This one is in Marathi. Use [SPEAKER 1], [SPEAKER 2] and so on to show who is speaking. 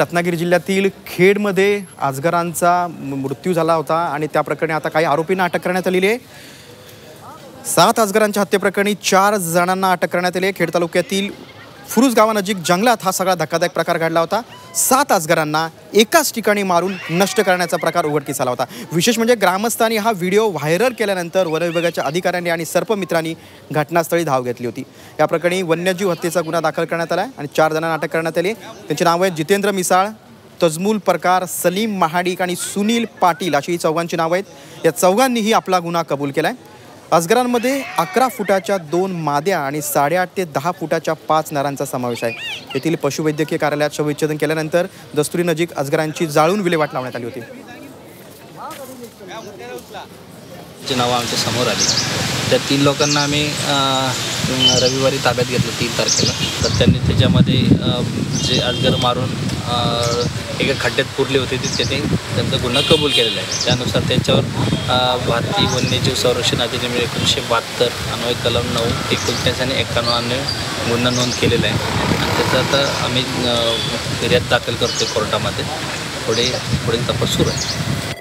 [SPEAKER 1] रत्नागिरी जिल्ह्यातील खेडमध्ये आजगरांचा मृत्यू झाला होता आणि त्या प्रकरणी आता काही आरोपींना अटक करण्यात आलेली आहे. सात आजगरांच्या हत्येप्रकरणी चार जणांना अटक करण्यात आली आहे. खेड तालुक्यातील फुरुज गावानजीक जंगलात हा सगळा धक्कादायक प्रकार घडला होता. सात आजगरांना एकाच ठिकाणी मारून नष्ट करण्याचा प्रकार उघडकीस आला होता. विशेष म्हणजे ग्रामस्थांनी हा व्हिडिओ व्हायरल केल्यानंतर वनविभागाच्या अधिकाऱ्यांनी आणि सर्पमित्रांनी घटनास्थळी धाव घेतली होती. या प्रकरणी वन्यजीव हत्येचा गुन्हा दाखल करण्यात आला आहे आणि चार जणांना अटक करण्यात आली. त्यांची नावं आहेत जितेंद्र मिसाळ तजमूल प्रकार सलीम महाडिक आणि सुनील पाटील अशी ही चौघांची नावं आहेत. या चौघांनीही आपला गुन्हा कबूल केला आहे अजगरांमध्ये अकरा फुटाच्या दोन माद्या आणि साडेआठ ते दहा फुटाच्या पाच नरांचा समावेश आहे. येथील पशुवैद्यकीय कार्यालयात शवविच्छेदन केल्यानंतर दस्तुरी नजीक अजगरांची जाळून विल्हेवाट लावण्यात आली होती.
[SPEAKER 2] नावं आमच्यासमोर आली. त्या तीन लोकांना आम्ही रविवारी ताब्यात घेतलं तीन तारखेला. तर त्यांनी त्याच्यामध्ये जे अजगर मारून एका खड्ड्यात पुरले होते ते त्याने त्यांचा गुन्हा कबूल केलेला आहे. त्यानुसार त्यांच्यावर भारतीय वन्यजीव संरक्षण अधिनियम एकोणीसशे बहात्तर अन्वय कलम नऊ एकोणतीस आणि एक्क्याण्णव अन्वय गुन्हा नोंद केलेला आहे. आणि त्याचा आता आम्ही फिर्याद दाखल करतो कोर्टामध्ये. पुढे पुढील तपास सुरू आहे.